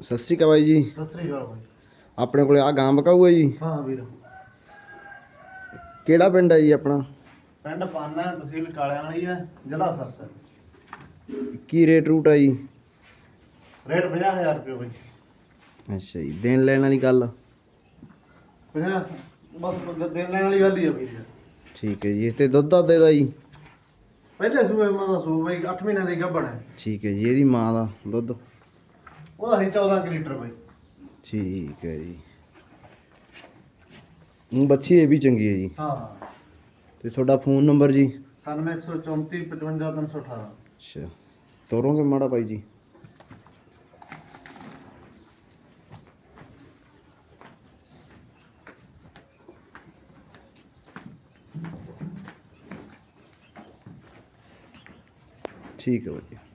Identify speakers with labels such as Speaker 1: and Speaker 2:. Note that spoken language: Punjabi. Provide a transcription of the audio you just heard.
Speaker 1: ਸਤਿ ਸ਼੍ਰੀ ਅਕਾਲ ਬਾਈ ਜੀ।
Speaker 2: ਸਤਿ ਸ੍ਰੀ ਅਕਾਲ ਬਾਈ।
Speaker 1: ਆਪਣੇ ਕੋਲੇ ਆ ਗਾਂ ਬਕਾਊ ਹੈ ਜੀ।
Speaker 2: ਹਾਂ ਵੀਰ।
Speaker 1: ਕਿਹੜਾ ਪਿੰਡ ਹੈ ਜੀ ਆਪਣਾ?
Speaker 2: ਪਿੰਡ ਪਾਨਾ ਤਹਿਸੀਲ ਕਾਲਿਆਂ ਵਾਲੀ ਹੈ ਜ਼ਿਲ੍ਹਾ ਸਰਸਾ
Speaker 1: ਕੀ ਰੇਟ ਰੂਟ ਹੈ ਜੀ?
Speaker 2: ਰੇਟ 50000 ਰੁਪਏ ਬਾਈ।
Speaker 1: ਅੱਛਾ ਜੀ ਦੇਣ ਲੈਣ ਵਾਲੀ ਗੱਲ।
Speaker 2: 50 ਬਸ ਦੇਣ ਲੈਣ ਵਾਲੀ ਗੱਲ ਹੀ ਆ ਵੀਰ।
Speaker 1: ਠੀਕ ਹੈ ਜੀ ਤੇ ਦੁੱਧ ਦੱਧ ਇਹਦਾ ਜੀ।
Speaker 2: ਪਹਿਲੇ ਸੂਏ ਮਾਂ ਦਾ ਸੂ ਬਾਈ 8 ਮਹੀਨਿਆਂ ਦੀ ਗੱਭਣ ਹੈ।
Speaker 1: ਠੀਕ ਹੈ ਜੀ ਇਹਦੀ ਮਾਂ ਦਾ ਦੁੱਧ।
Speaker 2: ਉਹਦਾ ਸੀ 14 ਕੁ ਲੀਟਰ ਬਾਈ।
Speaker 1: ਠੀਕ ਹੈ ਜੀ। ਨੂੰ ਬੱਚੀ ਇਹ ਵੀ ਚੰਗੀ ਹੈ ਜੀ।
Speaker 2: ਹਾਂ।
Speaker 1: ਤੇ ਤੁਹਾਡਾ ਫੋਨ ਨੰਬਰ ਜੀ?
Speaker 2: 9134 55 318
Speaker 1: ਅੱਛਾ। ਤੋਰੋਗੇ ਮਾੜਾ ਬਾਈ ਜੀ। ਠੀਕ ਹੈ ਬਾਈ ਜੀ।